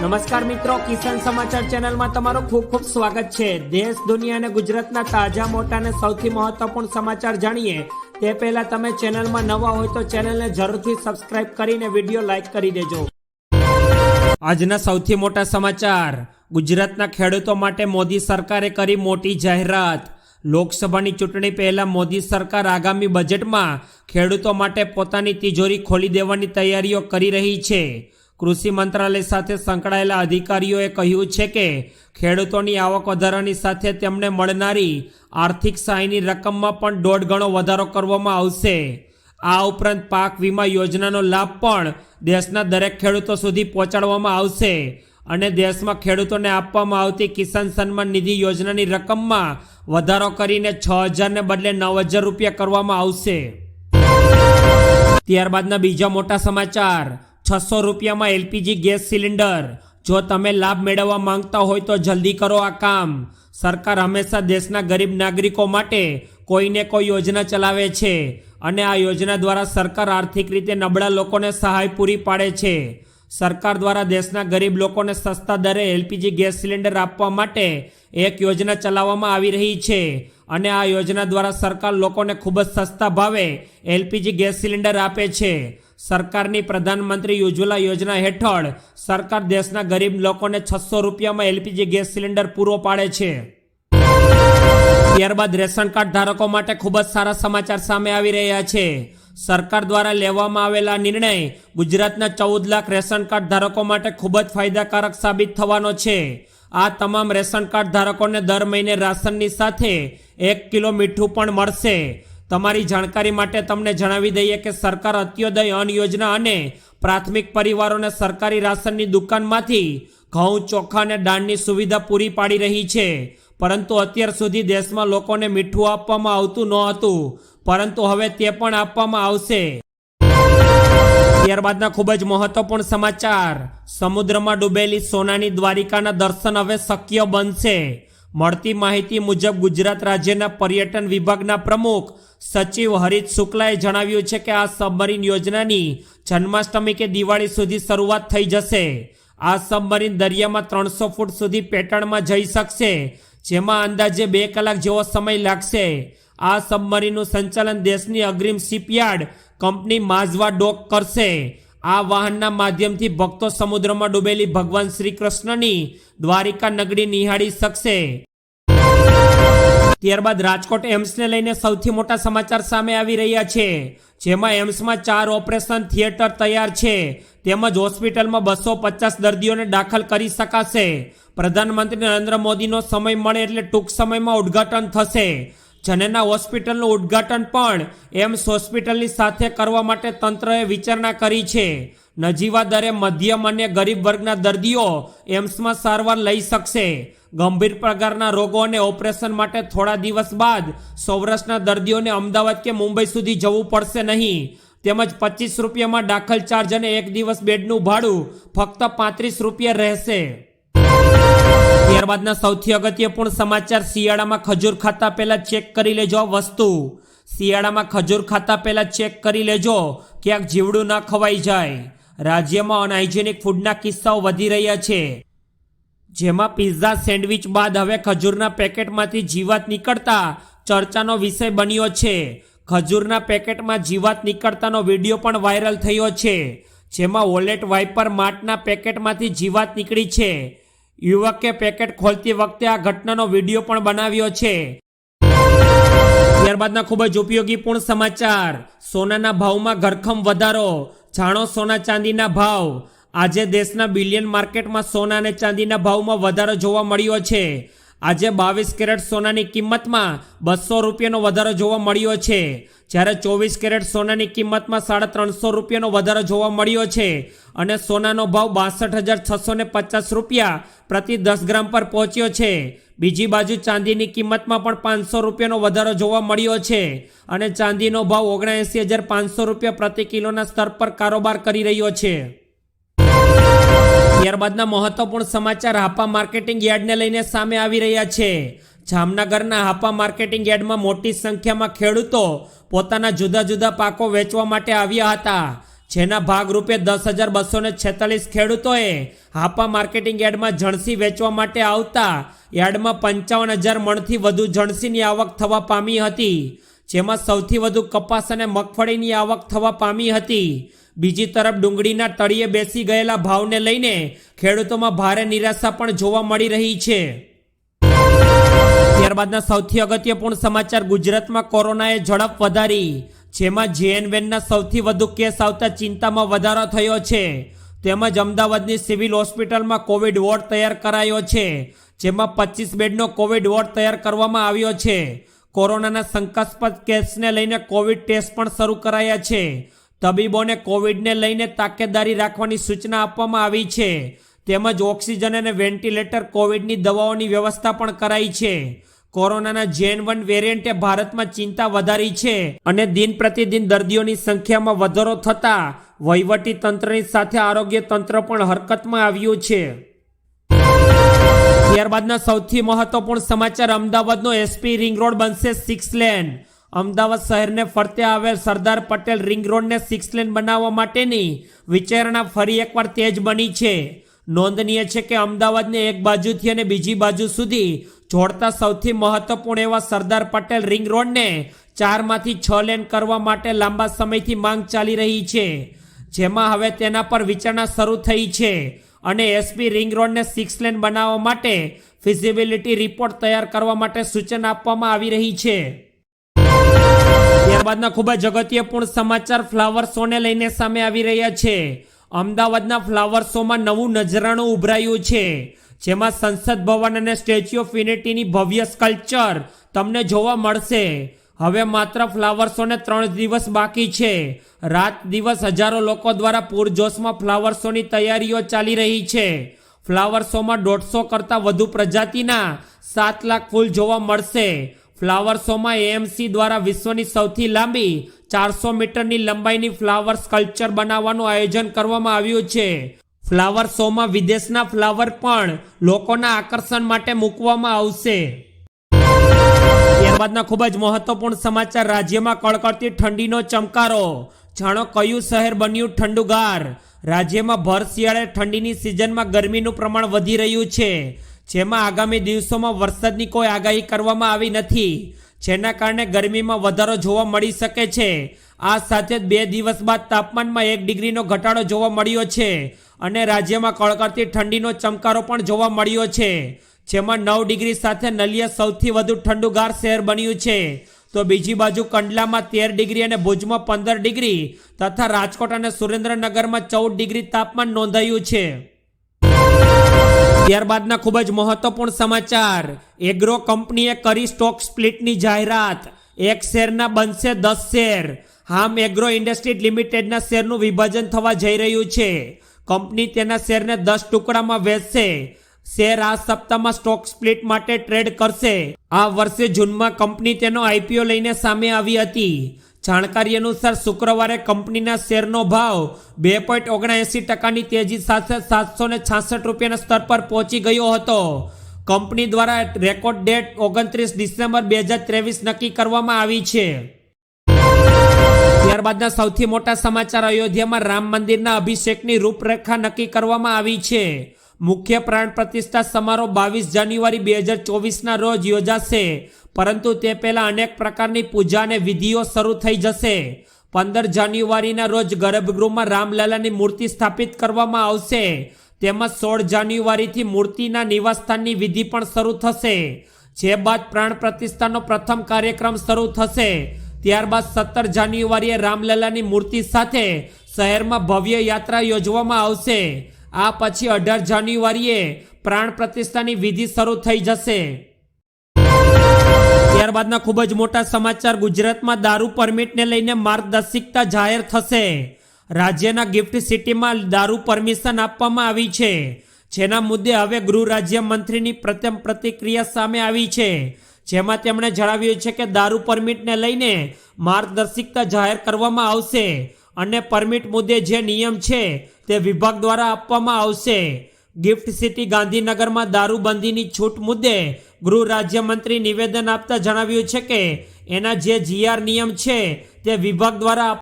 નમસ્કાર મિત્રો, કિસાન સમાચાર ચેનલમાં તમારું ખૂબ ખૂબ સ્વાગત છે. દેશ, દુનિયા અને ગુજરાતના તાજા, મોટા અને સૌથી મહત્વપૂર્ણ સમાચાર જાણીએ. તે પહેલા તમે ચેનલમાં નવા હોય તો ચેનલને જરૂરથી સબસ્ક્રાઇબ કરીને વીડિયો લાઇક કરી દેજો. આજના સૌથી મોટા સમાચાર. ગુજરાતના ખેડૂતો માટે મોદી સરકારે કરી મોટી જાહેરાત. લોકસભાની ચૂંટણી પહેલા મોદી સરકાર આગામી બજેટમાં ખેડૂતો માટે પોતાની તિજોરી ખોલી દેવાની તૈયારીઓ કરી રહી છે. કૃષિ મંત્રાલય સાથે સંકળાયેલા અધિકારીઓએ કહ્યું છે કે ખેડૂતોની આવક વધારાની સાથે તેમને મળનારી આર્થિક સહાયની રકમમાં પણ દોઢ ગણો વધારો કરવામાં આવશે. આ ઉપરાંત પાક વીમા યોજનાનો લાભ પણ દેશના દરેક ખેડૂતો સુધી પહોંચાડવામાં આવશે અને દેશમાં ખેડૂતોને આપવામાં આવતી કિસાન સન્માન નિધિ યોજનાની રકમમાં વધારો કરીને છ હજારને બદલે નવ હજાર રૂપિયા કરવામાં આવશે. ત્યારબાદના બીજા મોટા સમાચાર. છસો રૂપિયામાં એલપીજી ગેસ સિલિન્ડર. જો તમે લાભ મેળવવા માંગતા હોય તો જલ્દી કરો આ કામ. સરકાર હંમેશા દેશના ગરીબ નાગરિકો માટે કોઈને કોઈ યોજના ચલાવે છે અને આ યોજના દ્વારા સરકાર આર્થિક રીતે નબળા લોકોને સહાય પૂરી પાડે છે. સરકાર દ્વારા દેશના ગરીબ લોકોને સસ્તા દરે એલપીજી ગેસ સિલિન્ડર આપવા માટે એક યોજના ચલાવવામાં આવી રહી છે અને આ યોજના દ્વારા સરકાર લોકોને ખૂબ જ સસ્તા ભાવે એલપીજી ગેસ સિલિન્ડર આપે છે. સરકારની પ્રધાનમંત્રી ઉજ્જવલા યોજના હેઠળ સરકાર દેશના ગરીબ લોકોને છસો રૂપિયામાં એલપીજી ગેસ સિલિન્ડર પૂરો પાડે છે. ત્યારબાદ રેશન કાર્ડ ધારકો માટે ખૂબ જ સારા સમાચાર સામે આવી રહ્યા છે. સરકાર દ્વારા લેવામાં આવેલા નિર્ણય ગુજરાતના ચૌદ લાખ રેશન કાર્ડ ધારકો માટે ખૂબ જ ફાયદાકારક સાબિત થવાનો છે. આ તમામ રેશન કાર્ડ ધારકોને દર મહિને રાશનની સાથે એક કિલો મીઠું પણ મળશે. તમારી જાણકારી માટે તમને જણાવી દઈએ કે સરકાર અત્યોદય અન્ન યોજના અને પ્રાથમિક પરિવારોને સરકારી રાશનની દુકાનમાંથી ઘઉં, ચોખા અને દાળની સુવિધા પૂરી પાડી રહી છે. પરંતુ અત્યાર સુધી દેશમાં લોકોને મીઠું આપવામાં આવતું ન હતું, પરંતુ હવે તે પણ આપવામાં આવશે. ત્યારબાદના ખૂબ જ મહત્વપૂર્ણ સમાચાર. સમુદ્રમાં ડૂબેલી સોનાની દ્વારિકાના દર્શન હવે શક્ય બનશે. મળતી માહિતી મુજબ ગુજરાત રાજ્યના પર્યટન વિભાગના પ્રમુખ સચિવ હરીત શુક્લાએ જણાવ્યું છે કે આ સબમરીન યોજનાની જન્માષ્ટમી કે દિવાળી સુધી શરૂઆત થઈ જશે. આ સબમરીન દરિયામાં ત્રણસો ફૂટ સુધી પેટર્નમાં જઈ શકશે, જેમાં અંદાજે બે કલાક જેવો સમય લાગશે. આ સબમરીનનું સંચાલન દેશની અગ્રીમ શિપયાર્ડ કંપની માઝવા ડોક કરશે. આ વાહનના માધ્યમથી ભક્તો સમુદ્રમાં ડૂબેલી ભગવાન શ્રી કૃષ્ણની દ્વારિકા નગરી નિહાળી શકશે. ત્યારબાદ રાજકોટ એમ્સને લઈને સૌથી મોટા સમાચાર સામે આવી રહ્યા છે. જેમાં એમ્સમાં ચાર ઓપરેશન થિયેટર તૈયાર છે. તેમજ હોસ્પિટલમાં બસો પચાસ દર્દીઓને દાખલ કરી શકાશે. પ્રધાનમંત્રી નરેન્દ્ર મોદીનો સમય મળે એટલે ટૂંક સમયમાં ઉદ્ઘાટન થશે. જનેના હોસ્પિટલનું ઉદ્ઘાટન પણ એમ્સ હોસ્પિટલની સાથે કરવા માટે તંત્રએ વિચારણા કરી છે. નજીવા દરે મધ્યમ અને ગરીબ વર્ગના દર્દીઓ એમ્સમાં સારવાર લઈ શકશે. ગંભીર પ્રકારના રોગો અને ઓપરેશન માટે થોડા દિવસ બાદ સૌરાષ્ટ્રના દર્દીઓને અમદાવાદ કે મુંબઈ સુધી જવું પડશે નહીં. તેમજ પચીસ રૂપિયામાં દાખલ ચાર્જ અને એક દિવસ બેડનું ભાડું ફક્ત પાંત્રીસ રૂપિયા રહેશે. ત્યારબાદના સૌથી અગત્યપૂર્ણ સમાચાર શિયાળામાં ખજૂર ખાતા પહેલાં ચેક કરી લેજો વસ્તુ. શિયાળામાં ખજૂર ખાતા પહેલાં ચેક કરી લેજો. ક્યાંક જીવડું ના ખવાઈ જાય. રાજ્યમાં અનહાઇજેનિક ફૂડના કિસ્સાઓ વધી રહ્યા છે. જેમાં પિઝા સેન્ડવિચ બાદ હવે ખજૂરના પેકેટમાંથી જીવાત નીકળતા ચર્ચાનો વિષય બન્યો છે. ખજૂરના પેકેટમાં જીવાત નીકળતાનો વીડિયો પણ વાયરલ થયો છે. જેમાં વોલેટ વાઇપર માર્ટના પેકેટમાંથી જીવાત નીકળી છે. યુવકે પેકેટ ખોલતી વખતે આ ઘટનાનો વીડિયો પણ બનાવ્યો છે. ત્યારબાદના ખૂબ જ ઉપયોગીપૂર્ણ સમાચાર. સોનાના ભાવમાં ઘરખમ વધારો. જાણો સોના ચાંદીના ભાવ. આજે દેશના બિલિયન માર્કેટમાં સોના અને ચાંદીના ભાવમાં વધારો જોવા મળ્યો છે. આજે બાવીસ કેરેટ સોનાની કિંમતમાં બસો રૂપિયાનો વધારો જોવા મળ્યો છે. જ્યારે ચોવીસ કેરેટ સોનાની કિંમતમાં સાડા ત્રણસો રૂપિયાનો વધારો જોવા મળ્યો છે અને સોનાનો ભાવ બાસઠ હજાર છસો ને પચાસ રૂપિયા પ્રતિ દસ ગ્રામ પર પહોંચ્યો છે. બીજી બાજુ ચાંદીની કિંમતમાં પણ પાંચસો રૂપિયાનો વધારો જોવા મળ્યો છે અને ચાંદીનો ભાવ ઓગણએંસી હજાર પાંચસો રૂપિયા પ્રતિ કિલોના સ્તર પર કારોબાર કરી રહ્યો છે. ત્યારબાદના મહત્વપૂર્ણ સમાચાર હાપા માર્કેટિંગ યાર્ડને લઈને સામે આવી રહ્યા છે. જામનગરના હાપા માર્કેટિંગ યાર્ડમાં મોટી સંખ્યામાં ખેડૂતો પોતાના જુદા જુદા પાકો વેચવા માટે આવ્યા હતા. જેના ભાગરૂપે દસ હજાર બસો ને છેતાલીસ ખેડૂતોએ હાપા માર્કેટિંગ યાર્ડમાં જણસી વેચવા માટે આવતા યાર્ડમાં પંચાવન હજાર મણથી વધુ જણસીની આવક થવા પામી હતી. જેમાં સૌથી વધુ કપાસ અને મગફળીની આવક થવા પામી હતી. બીજી તરફ ડુંગળીના તળિયે બેસી ગયેલા ભાવને લઈને ખેડૂતોમાં ભારે નિરાશા પણ જોવા મળી રહી છે. ત્યારબાદના સૌથી અગત્યપૂર્ણ સમાચાર ગુજરાતમાં કોરોનાએ ઝડપ વધારી, જેમાં જેએનવેનના સૌથી વધુ કેસ આવતા ચિંતામાં વધારો થયો છે. તેમજ અમદાવાદની સિવિલ હોસ્પિટલમાં કોવિડ વોર્ડ તૈયાર કરાયો છે, જેમાં પચીસ બેડનો કોવિડ વોર્ડ તૈયાર કરવામાં આવ્યો છે. કોરોનાના શંકાસ્પદ કેસને લઈને કોવિડ ટેસ્ટ પણ શરૂ કરાયા છે. તબીબોને કોવિડને લઈને તાકેદારી રાખવાની સૂચના આપવામાં આવી છે. તેમજ ઓક્સિજન અને વેન્ટિલેટર કોવિડની દવાઓની વ્યવસ્થા પણ કરાઈ છે. કોરોનાના જેન વન વેરિયન્ટે ભારતમાં ચિંતા વધારી છે અને દિન પ્રતિદિન દર્દીઓની સંખ્યામાં વધારો થતા વહીવટી તંત્રની સાથે આરોગ્ય તંત્ર પણ હરકતમાં આવ્યું છે. ત્યારબાદના સૌથી મહત્વપૂર્ણ સમાચાર અમદાવાદનો એસપી રિંગ રોડ બનશે સિક્સ લેન. અમદાવાદ શહેરને ફરતે આવેલ સરદાર પટેલ રિંગ રોડને સિક્સ લેન બનાવવા માટેની વિચારણા ફરી એકવાર તેજ બની છે. નોંધનીય છે કે અમદાવાદને એક બાજુથી અને બીજી બાજુ સુધી જોડતા સૌથી મહત્વપૂર્ણ એવા સરદાર પટેલ રિંગ રોડને ચારમાંથી છ લેન કરવા માટે લાંબા સમયથી માંગ ચાલી રહી છે. જેમાં હવે તેના પર વિચારણા શરૂ થઈ છે અને એસપી રિંગ રોડને સિક્સ લેન બનાવવા માટે ફિઝિબિલિટી રિપોર્ટ તૈયાર કરવા માટે સૂચના આપવામાં આવી રહી છે. ત્યારબાદના ખૂબ જ અગત્યપૂર્ણ સમાચાર ફ્લાવર શોને લઈને સામે આવી રહ્યા છે. અમદાવાદના ફ્લાવર શોમાં નવું નજરાણું ઉભરાયું છે. જેમાં સંસદ ભવન અને સ્ટેચ્યુ ઓફ યુનિટીની ભવ્ય સ્કલ્પચર તમને જોવા મળશે. હવે માત્ર ફ્લાવર શોને ત્રણ દિવસ બાકી છે. રાત દિવસ હજારો લોકો દ્વારા પૂરજોશમાં ફ્લાવર શોની તૈયારીઓ ચાલી રહી છે. ફ્લાવર શોમાં દોઢસો કરતાં વધુ પ્રજાતિના સાત લાખ ફૂલ જોવા મળશે. ફ્લાવર શોમાં એએમસી દ્વારા વિશ્વની સૌથી લાંબી ચારસો મીટરની લંબાઈની ફ્લાવર સ્કલ્પચર બનાવવાનું આયોજન કરવામાં આવ્યું છે. ફ્લાવર શોમાં વિદેશના ફ્લાવર પણ લોકોના આકર્ષણ માટે મૂકવામાં આવશે. ત્યારબાદના ખૂબ જ મહત્વપૂર્ણ સમાચાર. રાજ્યમાં કડકડતી ઠંડીનો ચમકારો. જાણો કયું શહેર બન્યું ઠંડુગાર? રાજ્યમાં ભર શિયાળે ઠંડીની સિઝનમાં ગરમીનું પ્રમાણ વધી રહ્યું છે. જેમાં આગામી દિવસોમાં વરસાદની કોઈ આગાહી કરવામાં આવી નથી. જેના કારણે ગરમીમાં વધારો જોવા મળી શકે છે. આ સાથે જ બે દિવસ બાદ તાપમાનમાં એક ડિગ્રીનો ઘટાડો જોવા મળ્યો છે અને રાજ્યમાં કડકડતી ઠંડીનો ચમકારો પણ જોવા મળ્યો છે. જેમાં નવ ડિગ્રી સાથે નલિયા સૌથી વધુ ઠંડુગાર શહેર બન્યું છે. તો બીજી બાજુ કંડલામાં તેર ડિગ્રી અને ભુજમાં પંદર ડિગ્રી તથા રાજકોટ અને સુરેન્દ્રનગરમાં ચૌદ ડિગ્રી તાપમાન નોંધાયું છે. ત્યારબાદના ખૂબ જ મહત્વપૂર્ણ સમાચાર. એગ્રો કંપનીએ કરી સ્ટોક સ્પ્લિટની જાહેરાત. એક શેરના બનશે દસ શેર. હામ એગ્રો ઇન્ડસ્ટ્રી લિમિટેડના શેરનું વિભાજન થવા જઈ રહ્યું છે. કંપની તેના શેરને દસ ટુકડામાં વેચશે. શેર આ સપ્તાહમાં સ્ટોક સ્પ્લિટ માટે ટ્રેડ કરશે. આ વર્ષે જૂનમાં કંપની તેનો આઈપીઓ લઈને સામે આવી હતી. જાણકારી અનુસાર શુક્રવારે કંપનીના શેરનો ભાવ બે પોઈન્ટ ઓગણએંસી ટકાની તેજી સાથે સાતસો ને છાસઠ રૂપિયાના સ્તર પર પહોંચી ગયો હતો. કંપની દ્વારા રેકોર્ડ ડેટ ઓગણત્રીસ ડિસેમ્બર બે હજાર ત્રેવીસ નક્કી કરવામાં આવી છે. ત્યારબાદના સૌથી મોટા સમાચાર અયોધ્યામાં રામ મંદિરના અભિષેકની રૂપરેખા નક્કી કરવામાં આવી છે. મુખ્ય પ્રાણ પ્રતિષ્ઠા સમારોહ બાવીસ જાન્યુઆરી બે હજાર ચોવીસના રોજ યોજાશે. પરંતુ તે પહેલા અનેક પ્રકારની પૂજા અને વિધિઓ શરૂ થઈ જશે. પંદર જાન્યુઆરીના રોજ ગર્ભગૃહમાં રામલલાની મૂર્તિ સ્થાપિત કરવામાં આવશે. તેમજ સોળ જાન્યુઆરીથી મૂર્તિના નિવાસસ્થાનની વિધિ પણ શરૂ થશે. જે બાદ પ્રાણ પ્રતિષ્ઠાનો પ્રથમ કાર્યક્રમ શરૂ થશે. ત્યારબાદ સત્તર જાન્યુઆરીએ રામલલાની મૂર્તિ સાથે શહેરમાં ભવ્ય યાત્રા યોજવામાં આવશે. આ પછી અઢાર જાન્યુઆરીએ પ્રાણ પ્રતિષ્ઠાની વિધિ શરૂ થઈ જશે. ત્યારબાદના ખૂબ જ મોટા સમાચાર. ગુજરાતમાં દારૂ પરમિટને લઈને માર્ગદર્શિકતા જાહેર થશે. રાજ્યના ગિફ્ટ સિટીમાં દારૂ પરમિશન આપવામાં આવી છે. જેના મુદ્દે હવે ગૃહ રાજ્ય મંત્રીની પ્રથમ પ્રતિક્રિયા સામે આવી છે. જેમાં તેમણે જણાવ્યું છે કે દારૂ પરમિટને લઈને માર્ગદર્શિકતા જાહેર કરવામાં આવશે અને પરમિટ મુદ્દે જે નિયમ છે તે વિભાગ દ્વારા આપવામાં આવશે. ગિફ્ટ સિટી ગાંધીનગરમાં દારૂબંધીની છૂટ મુદ્દે ગૃહ રાજ્યમંત્રી નિવેદન આપતા જણાવ્યું છે કે એના જે જીઆર નિયમ છે તે વિભાગ દ્વારા